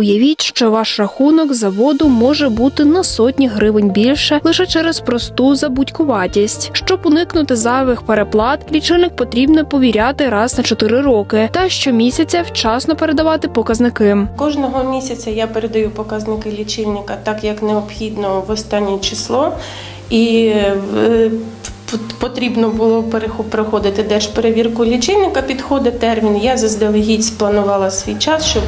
Уявіть, що ваш рахунок за воду може бути на сотні гривень більше лише через просту забудькуватість. Щоб уникнути зайвих переплат, лічильник потрібно повіряти раз на 4 роки та щомісяця вчасно передавати показники. Кожного місяця я передаю показники лічильника так, як необхідно в останнє число. І е, потрібно було проходити держперевірку лічильника, підходить термін. Я заздалегідь спланувала свій час, щоб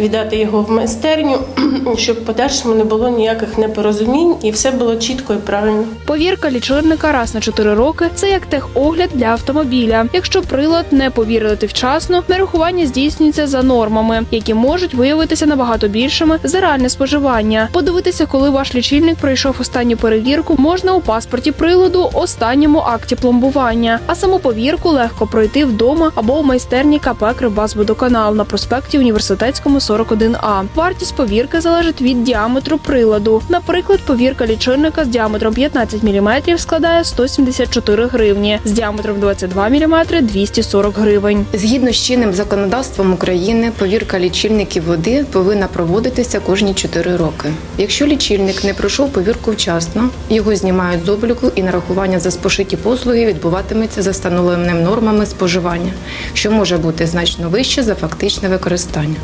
віддати його в майстерню, щоб в подальшому не було ніяких непорозумінь і все було чітко і правильно. Повірка лічильника раз на 4 роки це як техогляд для автомобіля. Якщо прилад не повірити вчасно, нарахування здійснюється за нормами, які можуть виявитися набагато більшими за реальне споживання. Подивитися, коли ваш лічильник пройшов останню перевірку, можна у паспорті приладу, останньому акті пломбування. А саму повірку легко пройти вдома або у майстерні КП «Кривбасводоканал» на проспекті Університетському 41А. Вартість повірки залежить від діаметру приладу. Наприклад, повірка лічильника з діаметром 15 мм складає 174 гривні, з діаметром 22 мм – 240 гривень. Згідно з чинним законодавством України, повірка лічильників води повинна проводитися кожні 4 роки. Якщо лічильник не пройшов повірку вчасно, його знімають з обліку і нарахування за спошиті послуги відбуватиметься за встановленими нормами споживання, що може бути значно вище за фактичне використання.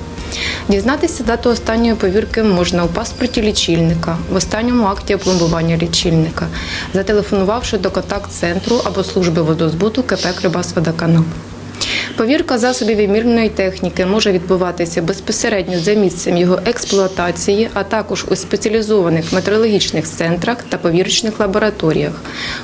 Дізнатися дату останньої повірки можна у паспорті лічильника, в останньому акті опломбування лічильника, зателефонувавши до контакт-центру або служби водозбуту КП «Кривбасводоканал». Повірка засобів вимірної техніки може відбуватися безпосередньо за місцем його експлуатації, а також у спеціалізованих метрологічних центрах та повірочних лабораторіях,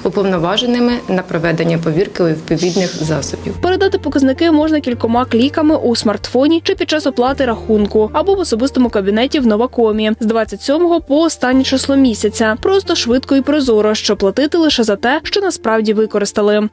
уповноваженими на проведення повірки у відповідних засобів. Передати показники можна кількома кліками у смартфоні чи під час оплати рахунку або в особистому кабінеті в Новакомі з 27 по останнє число місяця. Просто швидко і прозоро, що платити лише за те, що насправді використали.